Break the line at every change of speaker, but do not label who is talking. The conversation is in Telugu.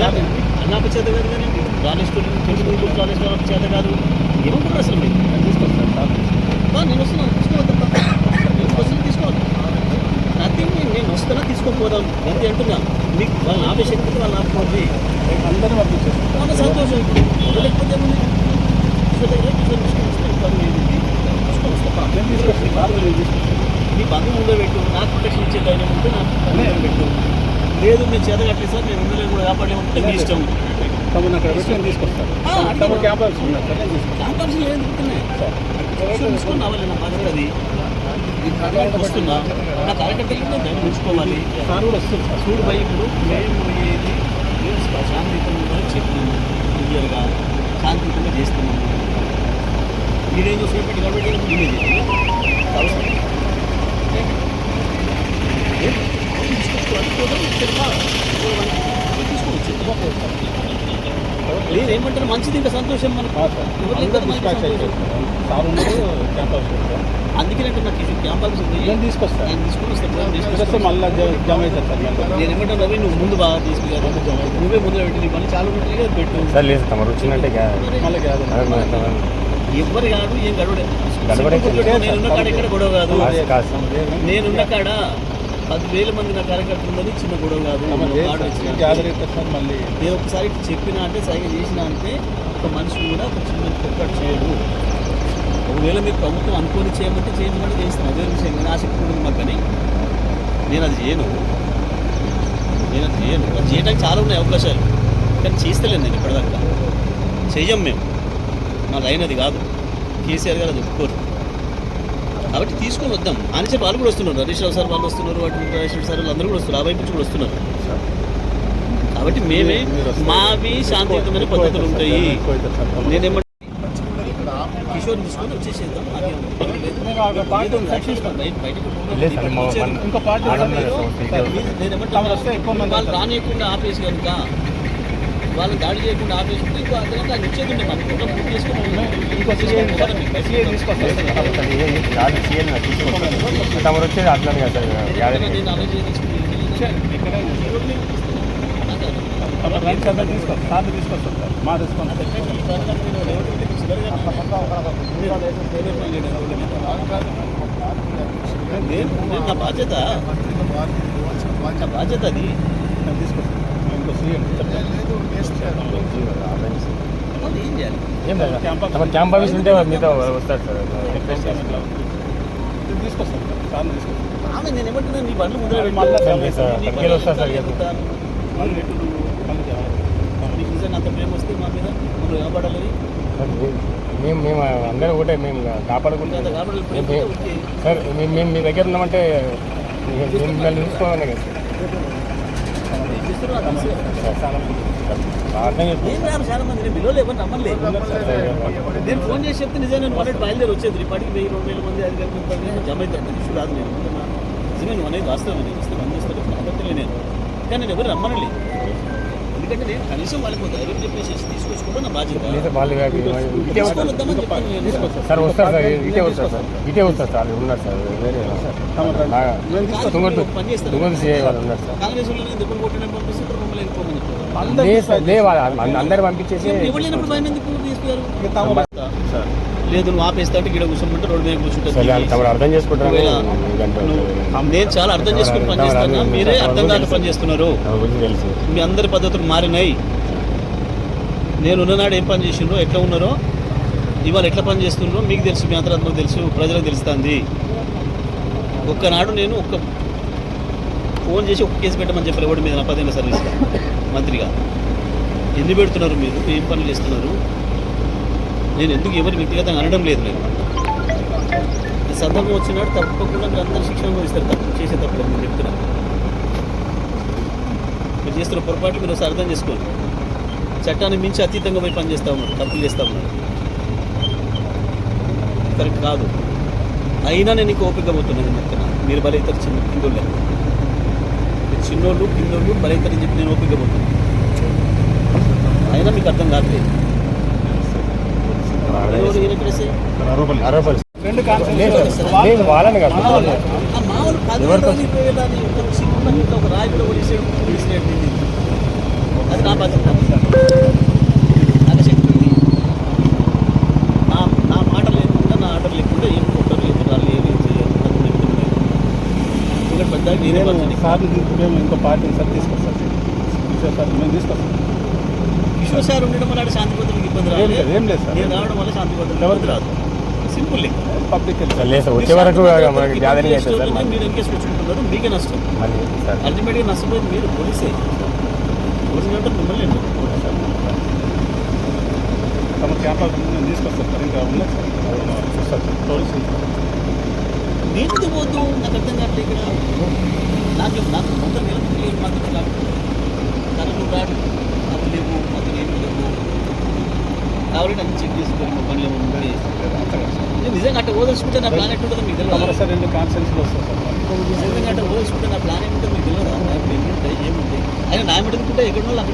నాకు చేత కాదు కానీ కాలేజ్ స్టూడెంట్ తెలుగు కాలేజ్ వాళ్ళకి చేత కాదు ఏమనుకుంటారు అసలు మీరు తీసుకొస్తాను నేను వస్తున్నాను తీసుకోవద్దా నేను వస్తున్నా తీసుకోవాలి ప్రతి నేను వస్తున్నా తీసుకోకపోదాం ఎంత అంటున్నాను మీకు వాళ్ళ ఆపే శక్తికి వాళ్ళ ఆపుకోండి
అందరూ పంపించేస్తాను
వాళ్ళ సంతోషం ఇప్పుడు లేకపోతే ఏముంది మీ బంధువు ముందే పెట్టు నాకు ప్రొటెక్షన్ ఇచ్చే ధైర్యం ఉంటే నాకు పెట్టు లేదు మీ చేత కట్టలేదు సార్ నేను ఉండలేదు కూడా కాబట్టి ఉంటే మీ ఇష్టం
తమను అక్కడ పెట్టుకొని తీసుకొస్తాను క్యాంప్
ఆఫీస్ క్యాంప్ లేదు తీసుకున్నా అవ్వాలి నా బాధ్యత అది వస్తున్నా నా కార్యకర్తలు నేను ఉంచుకోవాలి సార్ కూడా వస్తుంది చూడు భయ ఇప్పుడు మేము ఏది మేము శాంతియుతంగా చెప్పినాము క్లియర్గా శాంతియుతంగా చేస్తున్నాము మీరేం కాబట్టి మీరే అవసరం లేదు ఏమంటారు మంచిది ఇంకా సంతోషం మన అందుకే నాకు ఇది క్యాంపల్స్ ఉంది
నేను తీసుకొస్తాను తీసుకొని తీసుకొస్తే మళ్ళీ
నేను ఏమంటాను రవి నువ్వు ముందు బాగా తీసుకురా నువ్వే ముందు పెట్టి మళ్ళీ చాలా ఉంటుంది పెట్టు
సార్ లేదు మళ్ళీ కాదు
ఎవరు కాదు ఏం గడవడే నేను కాడ ఇక్కడ గొడవ కాదు నేనున్న కాడ పదివేల మంది నా కార్యకర్తలు ఉందని చిన్న గొడవ కాదు మళ్ళీ నేను ఒకసారి చెప్పినా అంటే సరిగ్గా చేసినా అంటే ఒక మనిషి కూడా ఒక చిన్న ఒక్కటి చేయడు ఒకవేళ మీరు ప్రభుత్వం అనుకుని చేయమంటే చేయమంటే చేస్తాను అదే విషయం నేను ఆసక్తి ఉంది మాకని కానీ నేను అది చేయను నేను అది చేయను అది చేయడానికి చాలా ఉన్నాయి అవకాశాలు కానీ చేస్తలేను నేను ఇప్పటిదాకా చెయ్యం మేము మాది అయినది కాదు కేసీఆర్ గారు అది ఒప్పుకోరు కాబట్టి తీసుకొని వద్దాం చెప్పి వాళ్ళు కూడా వస్తున్నారు హరీష్ రావు సార్ వాళ్ళు వస్తున్నారు వాటి సార్ సార్ అందరూ కూడా వస్తున్నారు ఆ వైపు నుంచి కూడా వస్తున్నారు కాబట్టి మేమే మావి శాంతియుతమైన పద్ధతులు ఉంటాయి నేనేమంటే కిషోర్ తీసుకొని వచ్చేసేద్దాం నేనేమంటే వాళ్ళు రానియకుండా ఆపేసి కనుక వాళ్ళని దాడి చేయకుండా ఆపేసుకుంటే ఇంకో అతనికి అది ఇచ్చేది మనకు బుక్ చేసుకుని
తమరు వచ్చేది అట్లానే కదా సార్ నేను అలాగే తీసుకొస్తాను తీసుకొస్తాను మా తీసుకొస్తాను
బాధ్యత బాధ్యత అది తీసుకొస్తాను
క్యాంప్ ఆఫీస్ ఉంటే మీతో వస్తాడు సార్
తీసుకొస్తాను తీసుకొస్తాను నేను ఏమంటున్నా నీ బండ్లు ముందు
మాట్లాడతాను సార్ వస్తాను సార్
అంత ప్రేమ వస్తే మా మీద మనం ఇవ్వబడాలి
మేము మేము అందరం ఒకటే మేము కాపాడుకుంటే సార్ మేము మీ దగ్గర ఉన్నామంటే మిమ్మల్ని చూసుకోవాలి కదా
సార్ చాలా మంది బిల్లులు ఇవ్వండి నమ్మలే నేను ఫోన్ చేసి చెప్తే నిజంగా నేను వన్ బయలుదేరి వచ్చేది రేపటికి వెయ్యి రెండు వేల మంది అది కలిపి జమ అవుతాను ఇష్యూ రాదు నేను నిజమే నువ్వు అనేది వాస్తవం నేను ఇస్తాను అందిస్తాను అబద్ధం నేను కానీ నేను ఎవరు రమ్మనలే ఎందుకంటే నేను కనీసం వాళ్ళకి ధైర్యం చెప్పేసి
సార్ ఇటే సార్ సార్ ఉన్నారు సార్ ఉన్నారు సార్ అందరు పంపించేసి
లేదు నువ్వు ఆపేస్తా అంటే ఇక్కడ కూర్చోమంటే రోడ్డు మీద కూర్చుంటాను నేను చాలా అర్థం చేసుకుని పనిచేస్తాను మీరే అర్థం కాని పనిచేస్తున్నారు మీ అందరి పద్ధతులు మారినాయి నేను ఉన్ననాడు ఏం పని చేసిండ్రో ఎట్లా ఉన్నారో ఇవాళ ఎట్లా పని చేస్తున్నారో మీకు తెలుసు మీ అంతరాత్మకు తెలుసు ప్రజలకు తెలుస్తుంది ఒక్కనాడు నేను ఒక్క ఫోన్ చేసి ఒక కేసు పెట్టమని చెప్పారు ఎవరి మీద నా పదిహేను సర్వీస్ మంత్రిగా ఎన్ని పెడుతున్నారు మీరు ఏం పనులు చేస్తున్నారు నేను ఎందుకు ఎవరు వ్యక్తిగతంగా అనడం లేదు లేదు ఈ సందర్భం వచ్చినాడు తప్పకుండా మీరు అందరూ శిక్షణ ఇస్తారు తప్పు చేసే తప్పు నేను చెప్తున్నాను మీరు చేస్తున్న పొరపాటు మీరు ఒకసారి అర్థం చేసుకోండి చట్టాన్ని మించి అతీతంగా పోయి పనిచేస్తా ఉన్నారు తప్పులు చేస్తా ఉన్నారు కరెక్ట్ కాదు అయినా నేను నీకు ఓపిక పోతున్నాను నేను చెప్తున్నాను మీరు బలైతరు చిన్న కిందోళ్ళు మీరు చిన్నోళ్ళు కిందోళ్ళు బలైతరు చెప్పి నేను ఓపిక పోతున్నాను అయినా మీకు అర్థం కావట్లేదు
లేదు వాళ్ళని కాదు
అది నా బాధ్యత నాకు శక్తి నా నా మాట లేకుండా నా ఆర్డర్ లేకుండా ఏం కొట్టరు ఏం రాళ్ళు ఏది ఎందుకంటే పెద్ద నేనే
సార్ మేము ఇంకో పార్టీని సార్ తీసుకొస్తాను సార్ మేము తీసుకొస్తాం
విష్ణు సార్ ఉండడం వల్ల శాంతి భద్రులకు ఇబ్బంది రాదు ఏం లేదు సార్ నేను రావడం వల్ల శాంతి భద్రులకు ఇబ్బంది రాదు సింపుల్
పబ్లిక్ లేదు సార్ వచ్చే వరకు గ్యాదరింగ్
అయితే మీరు ఎంకేసి తెచ్చుకుంటున్నారు మీకే నష్టం అల్టిమేట్గా నష్టపోయింది మీరు పోలీసే పోలీసు కంటే మిమ్మల్ని
తమ క్యాంపల్ నేను తీసుకొస్తాను సార్ ఇంకా ఉన్నది సార్ పోలీసు
నేను పోద్దు నాకు అర్థం కావట్లేదు ఇక్కడ నాకు నాకు మొత్తం నిలబడి మాత్రం కాబట్టి తనను రాడు లేవు అతను ఏమి లేవు చెక్ చేసుకొని మా పనులు ఏమి నిజంగా అట్లా ఓదలుచుకుంటే నా ప్లాన్ ఎట్టుంటుందో మీకు తెలియదు
సార్ రెండు కాన్సెన్స్లు వస్తాయి
సార్ నిజంగా అట్లా ఓదలుచుకుంటే నా ప్లాన్ ఏముంటుందో మీకు తెలియదు ఏముంది ఆయన నా ఎక్కడ వాళ్ళు అక్కడ